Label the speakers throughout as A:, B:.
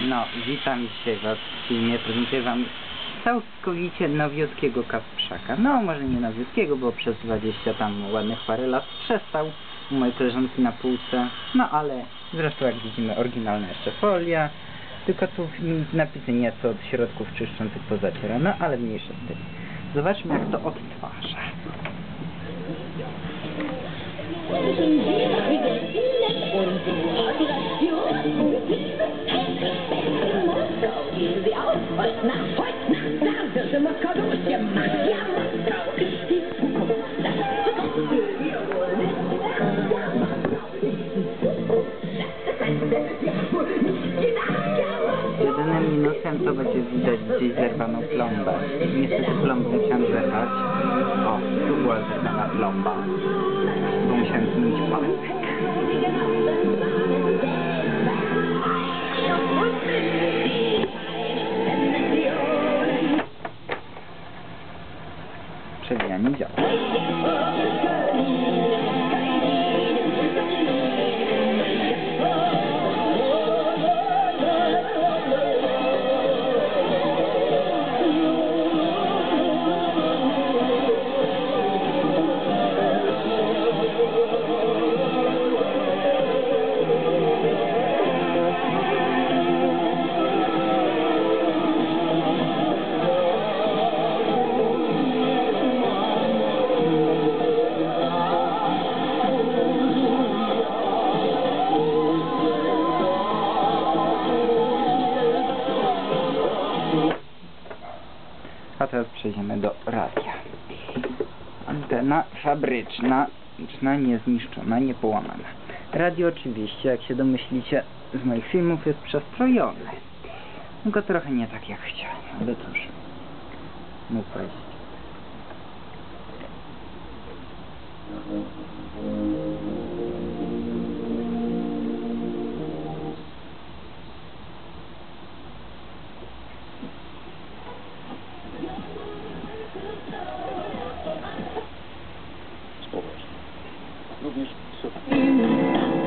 A: No, witam dzisiaj Was w filmie. Prezentuję Wam całkowicie nowiutkiego Kasprzaka. No, może nie nowiutkiego, bo przez 20 tam ładnych parę lat przestał u mojej koleżanki na półce. No, ale zresztą jak widzimy oryginalna jeszcze folia. Tylko tu napisy nieco od środków czyszczących pozaciera. No, ale mniejsze z tym. Zobaczmy jak to odtwarza. Jedynym minusem to będzie widać gdzieś zerwaną plombę. Niestety plombę musiałem zerwać. O, tu była zerwana plomba. Bo musiałem zmienić pasek. Przewijanie działa. Teraz przejdziemy do radia. Antena fabryczna, niezniszczona, niepołamana. Radio oczywiście, jak się domyślicie, z moich filmów jest przestrojone. Tylko trochę nie tak jak chciałem, ale cóż. Mógł powiedzieć.
B: do
A: bispo de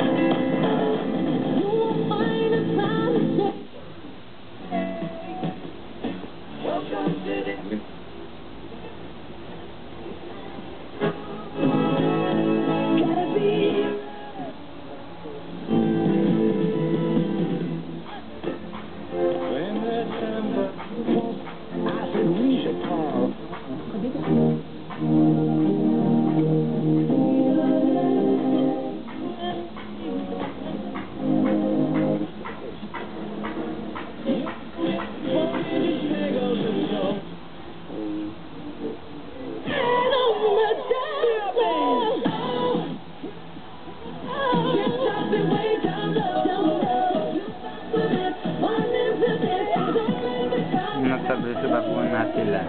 A: de se bakouman matel la.